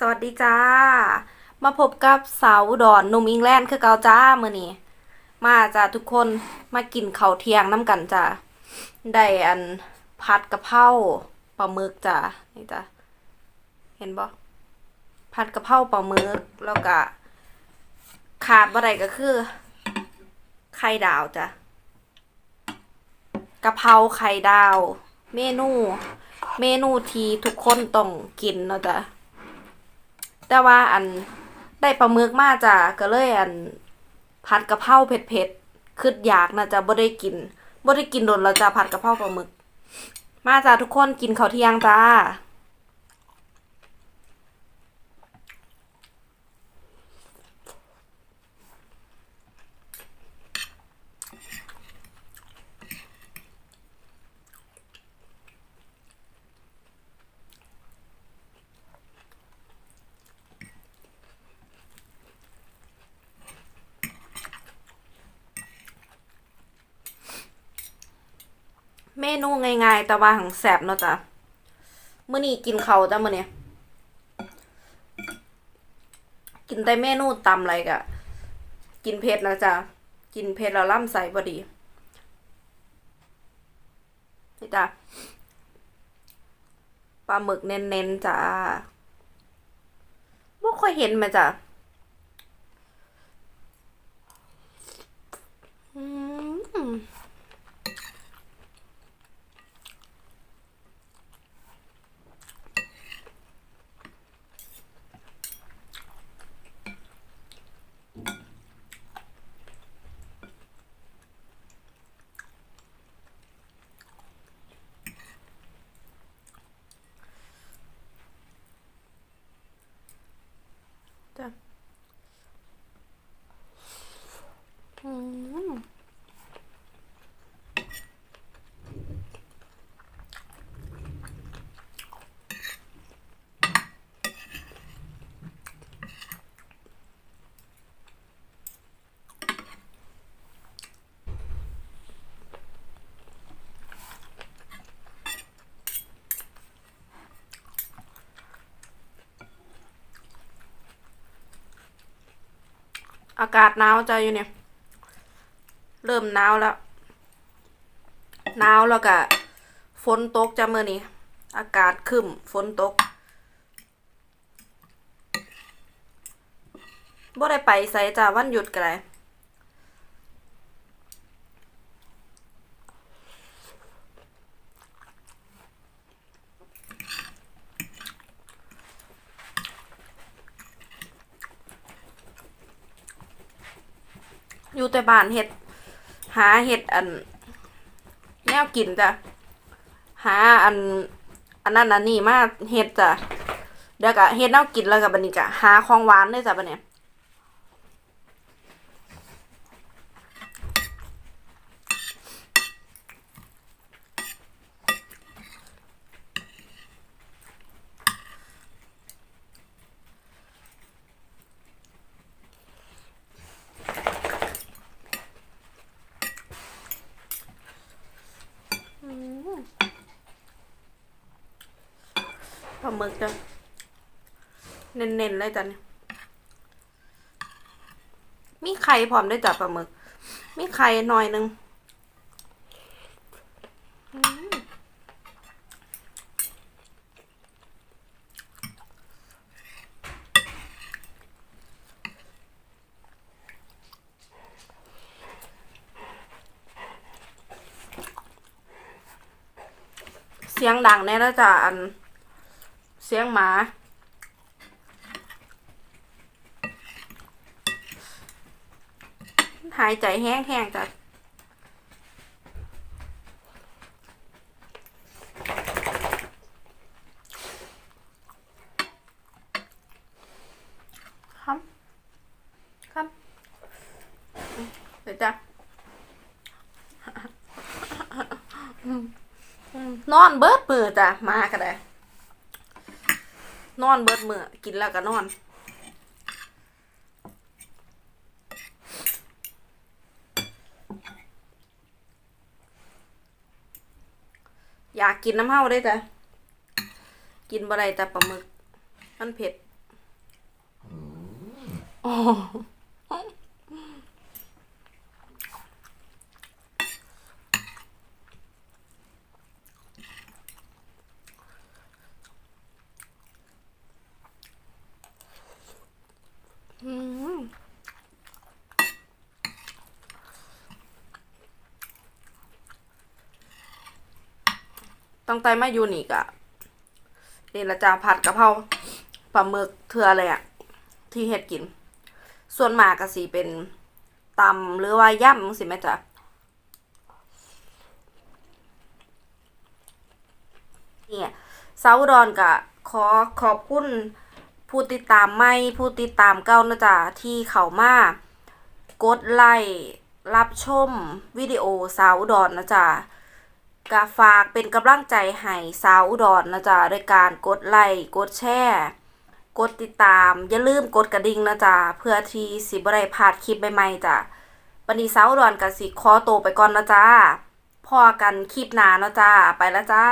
สวัสดีจ้า มาพบกับสาวอุดรหนุ่มอิงแลนด์คือเกาจ้ามื้อนี้มาจ้าทุกคนมากินข้าวเที่ยงน้ำกันจ้าได้อันผัดกะเพราปลาหมึกจ้านี่จ้าเห็นบ่ผัดกะเพราปลาหมึกแล้วก็ขาดบ่ได้ก็คือ ไข่ดาวจ้ะกะเพราไข่ดาว เมนู เมนูที่ทุกคนต้องกินเนาะจ้ะ แต่ว่าอันได้ปลาหมึกมาจ้ะก็เลยอันผัดกะเพราเผ็ดๆคืออยากนะจ๊ะบ่ได้กินบ่ได้กินโดนแล้วจ้ะผัดกะเพราปลาหมึก มาจ้ะทุกคนกินข้าวเที่ยงจ้า เมนูง่ายๆ แต่ว่าหังแสบเนาะจ้ะมื้อนี้กินเขาจ้ะมื้อนี้กินแต่เมนูตำอะไรกะ กินเผ็ดนะจ้ะกินเผ็ดแล้วล่ำใส่พอดีนี่จ้ะปลาหมึกเน้นๆจ้ะบ่ค่อยเห็นไหมจ้ะอืม จ้ะอืม อากาศหนาวใจอยู่เนี่ย เริ่มหนาวแล้วหนาวแล้วก็ฝนตกจ้ะมื้อนี้ อากาศขึ้มฝนตกบ่ได้ไปใส่จ้ะวันหยุดกันเลย อยู่แต่บ้านเห็ด หาเห็ดอัน แนวกินจ้ะหาอัน อันนั้นอันนี้มาเห็ดจ้ะเดี๋ยวก็เห็ดแนวกินแล้วกับันนี้ก็หาของหวานเลยจ้ะบันเนี้ย ปลาหมึกจ้ะเน้นๆเลยจ้ะเนี่ยมีไข่พร้อมได้จ้ะปลาหมึก มีไข่หน่อยหนึงเสียงดังแน่แล้วจ้ะอัน เสียงหมา หายใจแห้งๆจ้ะครับครับเดี๋ยวจ้ะนอนเบิดมือจ้ะมาก็ได้ นอนเบิดมือกินแล้วก็นอน อยากกินน้ำเห่าได้แต่กินอะไรแต่ปลาหมึก มันเผ็ดอ๋อ ตั้งแต่มาอยู่นี่กะนี่ละจ้าผัดกะเพราปลาหมึกเทือเลยอะที่เฮ็ดกิน ส่วนมากก็สิเป็นตำหรือว่าย่ำสิแม่จ้ะเนี่ยสาวอุดอนกะขอขอบคุณผู้ติดตามใหม่ผู้ติดตามเก่านะจ๊ะที่เขามากดไลค์รับชมวิดีโอสาวอุดอนนะจ๊ะ ก็ฝากเป็นกำลังใจให้สาวอุดรนะจ๊ะด้วยการกดไลค์กดแชร์กดติดตาม อย่าลืมกดกระดิ่งนะจ๊ะเพื่อที่สิบไรพลาดคลิปใหม่ๆจ้ะวันนี้สาวอุดรกับสิคอโตไปก่อนนะจ๊ะพอกันคลิปหน้านะจ๊ะไปแล้วจ้า